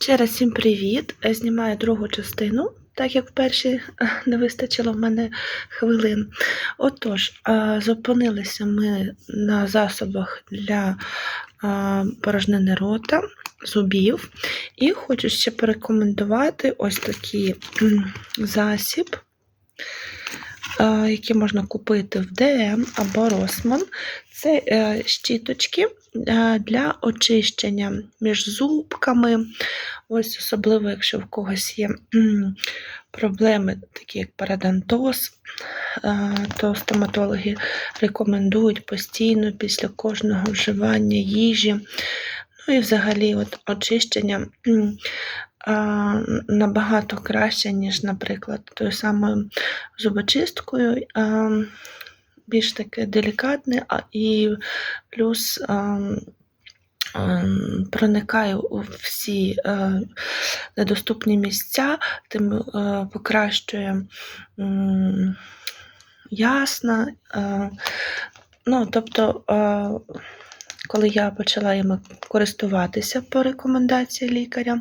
Ще раз всім привіт! Знімаю другу частину, так як в першій е, не вистачило в мене хвилин. Отож, е, зупинилися ми на засобах для е, порожнини рота, зубів. І хочу ще порекомендувати ось такий засіб, е, який можна купити в ДМ або Росман. Це е, щіточки е, для очищення між зубками. Ось особливо, якщо в когось є проблеми, такі як парадонтоз, то стоматологи рекомендують постійно після кожного вживання їжі. Ну і взагалі от очищення а, набагато краще, ніж, наприклад, тою самою зубочисткою. А, більш таке делікатне, а і плюс а, а, проникає у всі е, недоступні місця, тим е, покращує м, ясна. Е, ну, тобто, е, коли я почала їм користуватися по рекомендації лікаря,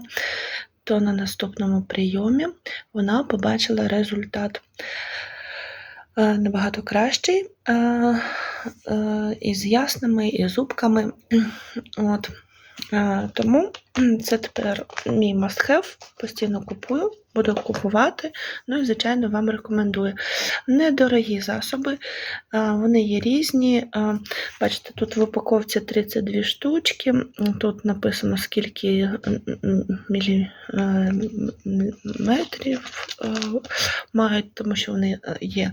то на наступному прийомі вона побачила результат е, набагато кращий, е, е, і з ясними, і зубками. От. Е, Тому це тепер мій must-have, постійно купую, буду купувати. Ну і, звичайно, вам рекомендую. Недорогі засоби, е, вони є різні. Е, Бачите, тут в упаковці 32 штучки, тут написано, скільки міліметрів мають, тому що вони е, є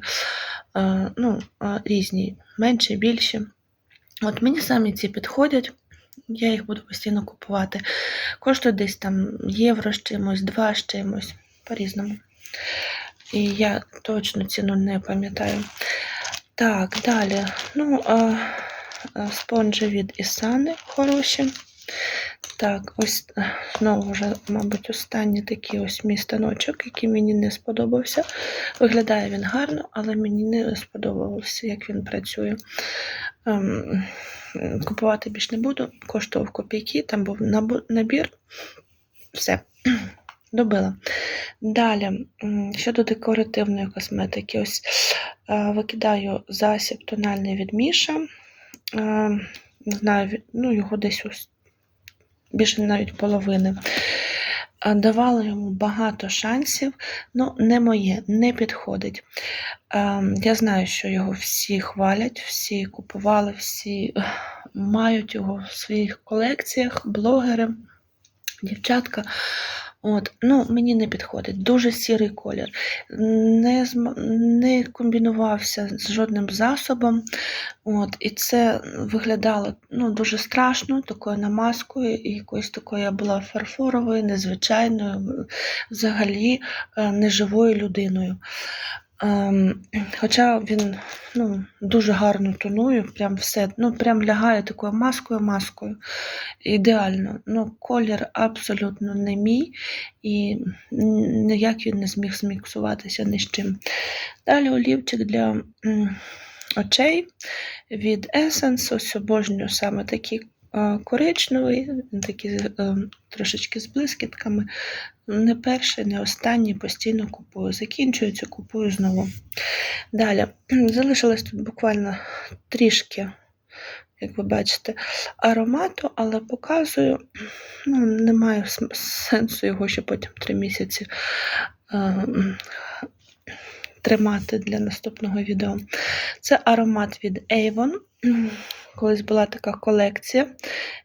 е, ну, е, різні, менші, більші. От мені самі ці підходять. Я їх буду постійно купувати. Коштує десь там євро з чимось, два з чимось, по-різному. І я точно ціну не пам'ятаю. Так, далі. Ну, а, спонжі від Ісани хороші. Так, ось знову вже, мабуть, останній такий ось мій станочок, який мені не сподобався. Виглядає він гарно, але мені не сподобався, як він працює. Ем, Купувати більш не буду, коштував копійки, там був набір. Все, добила. Далі, щодо декоративної косметики, ось е, викидаю засіб тональний від Міша. Е, Не знаю, ну, його десь ось більше навіть половини. давали Давала йому багато шансів, ну не моє, не підходить. Ем, Я знаю, що його всі хвалять, всі купували, всі мають його в своїх колекціях, блогери, дівчатка. От, ну, мені не підходить. Дуже сірий колір. Не, не комбінувався з жодним засобом. От, і це виглядало ну, дуже страшно, такою намазкою, і якоюсь такою я була фарфоровою, незвичайною, взагалі е, неживою людиною. Ем, Хоча він ну, дуже гарно тонує, прям все, ну, прям лягає такою маскою, маскою. Ідеально. Ну, колір абсолютно не мій, і ніяк він не зміг зміксуватися ні з чим. Далі олівчик для очей від Essence, ось обожнюю саме такий е, коричневий, такий е, трошечки з блискітками. Не перший, не останній, постійно купую. Закінчується, купую знову. Далі, залишилось тут буквально трішки, як ви бачите, аромату, але показую, ну, немає сенсу його ще потім три місяці е, тримати для наступного відео. Це аромат від Avon. Колись була така колекція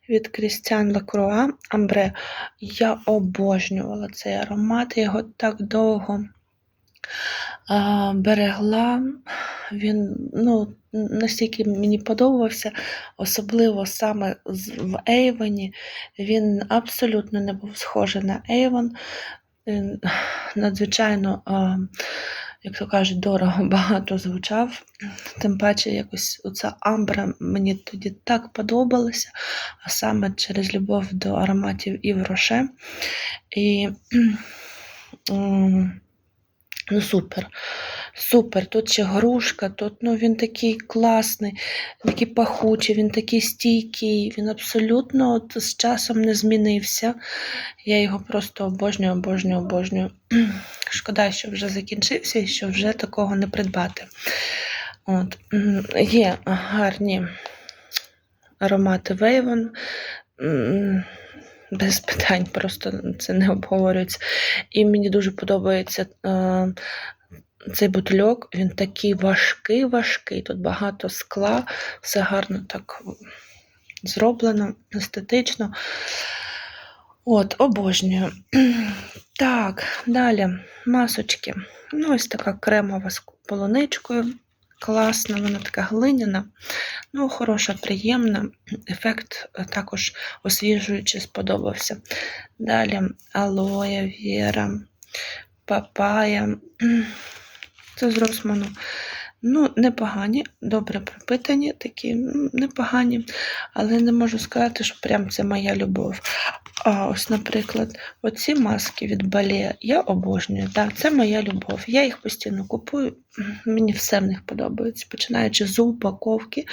від Christian Lacroix Ambre. Я обожнювала цей аромат, я його так довго а, берегла. Він ну, настільки мені подобався, особливо саме в Ейвоні. Він абсолютно не був схожий на Avon. Він надзвичайно, а, як то кажуть, дорого багато звучав. Тим паче, якось оця амбра мені тоді так подобалася, а саме через любов до ароматів Ів Роше. І ну, супер. Супер, тут ще грушка, тут ну, він такий класний, такий пахучий, він такий стійкий, він абсолютно от, з часом не змінився. Я його просто обожнюю, обожнюю, обожнюю. Шкода, що вже закінчився і що вже такого не придбати. От. Є гарні аромати Вейвон. Без питань, просто це не обговорюється. І мені дуже подобається е, цей бутильок. Він такий важкий, важкий. Тут багато скла, все гарно так зроблено, естетично. От, обожнюю. Так, далі масочки. Ну, ось така кремова з полуничкою. Класна, вона така глиняна. Ну, хороша, приємна. Ефект е, також освіжуючий сподобався. Далі алоє, віра, папая. Це з Росману. Ну, непогані, добре пропитані, такі непогані, але не можу сказати, що прям це моя любов. А ось, наприклад, оці маски від Бале я обожнюю. Да, це моя любов. Я їх постійно купую. Мені все в них подобається. Починаючи з упаковки,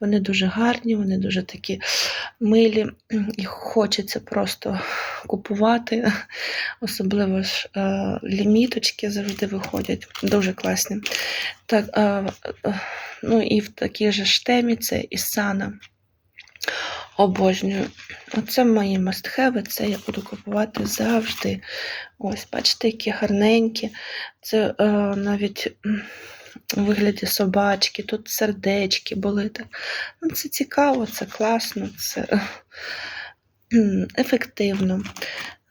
вони дуже гарні, вони дуже такі милі. Їх хочеться просто купувати. Особливо ж е, ліміточки завжди виходять. Дуже класні. Так, ну і в такій же ж темі це Ісана. Обожнюю. Оце мої мастхеви, це я буду купувати завжди. Ось, бачите, які гарненькі. Це е, навіть у вигляді собачки, тут сердечки були. Так. Ну, це цікаво, це класно, це ефективно.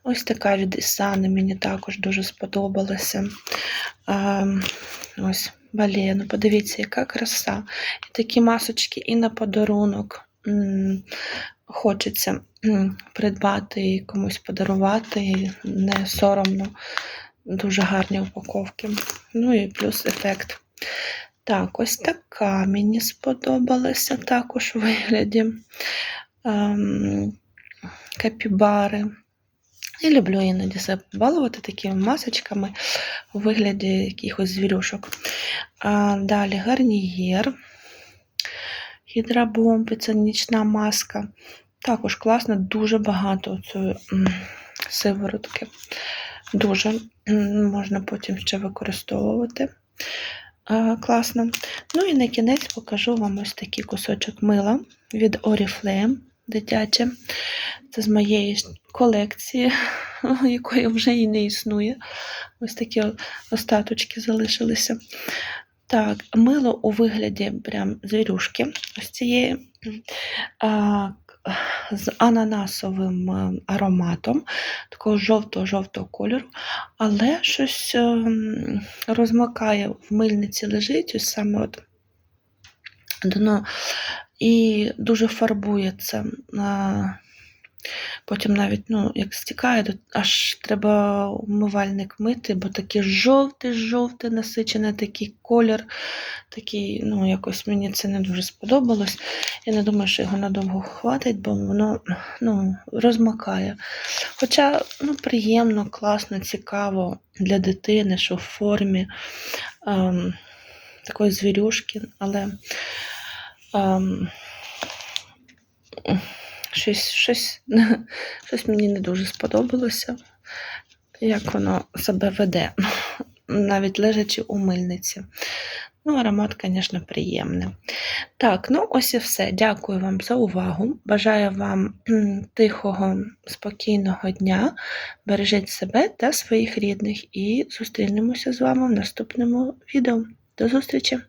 Ось така від Ісани мені також дуже сподобалася. А, ось бале, ну подивіться, яка краса. І такі масочки і на подарунок. Хочеться придбати і комусь подарувати, не соромно. Дуже гарні упаковки. Ну і плюс ефект. Так, ось така мені сподобалася також у вигляді ем, капібари. Я люблю іноді себе побалувати такими масочками у вигляді якихось звірюшок. А, далі гарнієр. Гідрабомби, це нічна маска. Також класно, дуже багато цієї сиворотки. Дуже можна потім ще використовувати. Класно. Ну і на кінець покажу вам ось такий кусочок мила від Oriflame дитяче. Це з моєї колекції, якої вже і не існує. Ось такі остаточки залишилися. Так, мило у вигляді прям звірюшки ось цієї. А, з ананасовим е, ароматом, такого жовтого-жовтого кольору, але щось ем, розмакає в мильниці лежить, ось саме от дно, і дуже фарбує це. Потім навіть, ну, як стікає, то аж треба умивальник мити, бо такий жовтий, жовтий, насичений такий колір. Такий, ну, якось мені це не дуже сподобалось. Я не думаю, що його надовго хватить, бо воно ну, розмакає. Хоча ну, приємно, класно, цікаво для дитини, що в формі ем, такої звірюшки, але ем, щось, щось, щось мені не дуже сподобалося, як воно себе веде, навіть лежачи у мильниці. Ну, аромат, звісно, приємний. Так, ну ось і все. Дякую вам за увагу. Бажаю вам тихого, спокійного дня. Бережіть себе та своїх рідних і зустрінемося з вами в наступному відео. До зустрічі!